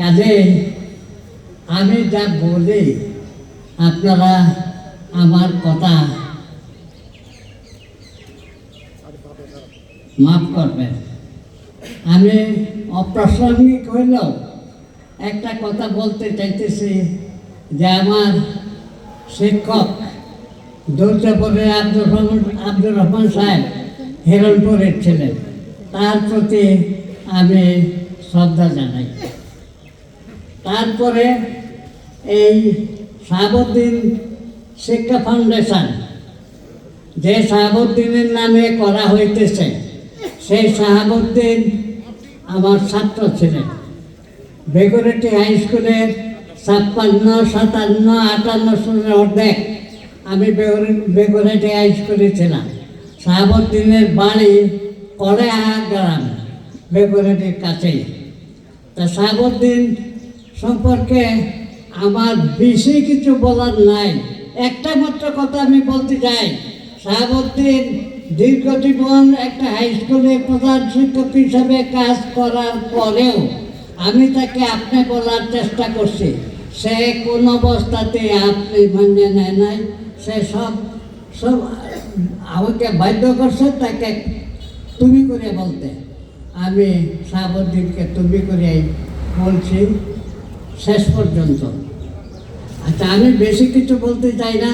কাজে আমি যা বলি, আপনারা আমার কথা মাফ করবেন। আমি অপ্রাসঙ্গিক হইলেও একটা কথা বলতে চাইতেছি যে আমার শিক্ষক দুর্গাপুরের আব্দুর রহমান আব্দুর রহমান সাহেব হিরণপুরের ছিলেন তার প্রতি আমি শ্রদ্ধা জানাই। তারপরে এই শাহাবুদ্দিন শিক্ষা ফাউন্ডেশন, যে শাহাবুদ্দিনের নামে করা হইতেছে, সেই শাহাবুদ্দিন আমার ছাত্র ছিলেন। বেগুরেটি হাই স্কুলের ছাপ্পান্ন, সাতান্ন, আটান্ন সালের অর্ধেক আমি বেগুরে- বেগুরেটি হাই স্কুলে ছিলাম। শাহাবুদ্দিনের বাড়ি কড়েয়া গ্রাম, বেগুরেটির কাছেই। তা শাহাবুদ্দিন সম্পর্কে আমার বেশি কিছু বলার নাই। একটা মাত্র কথা আমি বলতে চাই। শাহাবুদ্দিন দীর্ঘ জীবন একটা হাই স্কুলে প্রধান শিক্ষক হিসাবে কাজ করার পরেও আমি তাকে আপনি বলার চেষ্টা করছি। সে কোন অবস্থাতে আপনি মানে নেয় নাই। সে সব সব আমাকে বাধ্য করছে তাকে তুমি করে বলতে। আমি শাহাবুদ্দিনকে তুমি করে বলছি। শেষ পর্যন্ত। আচ্ছা আমি বেশি কিছু বলতে চাই না।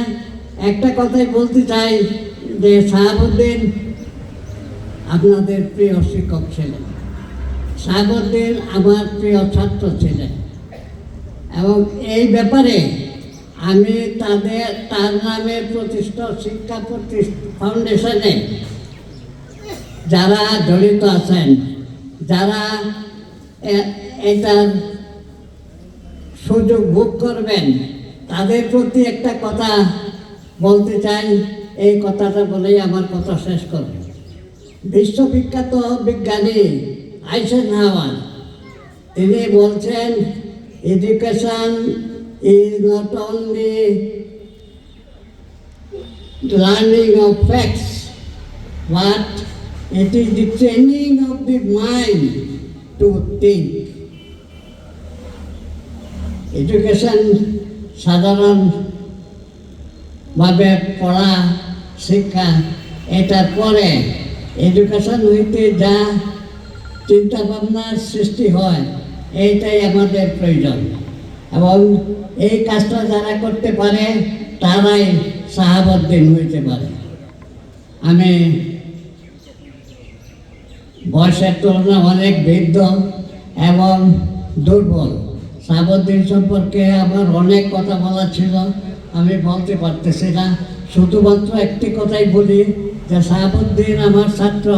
একটা কথাই বলতে চাই যে শাহাবুদ্দিন আপনাদের প্রিয় শিক্ষক ছিলেন। শাহাবুদ্দিন আমার প্রিয় ছাত্র ছিলেন। এবং এই ব্যাপারে আমি তাদের, তার নামে প্রতিষ্ঠা শিক্ষা ফাউন্ডেশনে যারা জড়িত আছেন, যারা এটার সুযোগ ভোগ করবেন। তাদের প্রতি একটা কথা বলতে চাই। এই কথাটা বলেই আমার কথা শেষ করবে। বিশ্ববিখ্যাত বিজ্ঞানী আইসেন হাওয়ার। তিনি বলছেন, education is not only learning of facts but it is the training of the mind to think education সাধারণভাবে পড়া, শিক্ষা এটার পরে এডুকেশন হইতে যা চিন্তা ভাবনার সৃষ্টি হয়, এইটাই আমাদের প্রয়োজন। এবং এই কাজটা যারা করতে পারে, তারাই সাহাবদ্দিন হইতে পারে। আমি বয়সের তুলনায় অনেক বৃদ্ধ এবং দুর্বল। সাবুদ্দিন সম্পর্কে আমার অনেক কথা বলা ছিল, আমি বলতে পারতেছি না। শুধুমাত্র একটি কথাই বলি যে সাহাবুদ্দিন আমার ছাত্র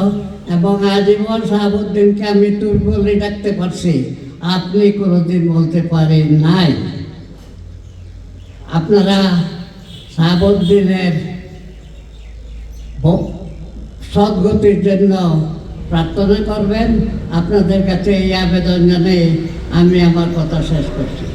এবং আজীবন সাহাবুদ্দিনকে আমি দুর্বলই ডাকতে পারছি। আপনি কোনোদিন বলতে পারেন নাই। আপনারা সাহাবুদ্দিনের সদ্গতির জন্য প্রার্থনা করবেন। আপনাদের কাছে এই আবেদন জানিয়ে আমি আমার কথা শেষ করছি।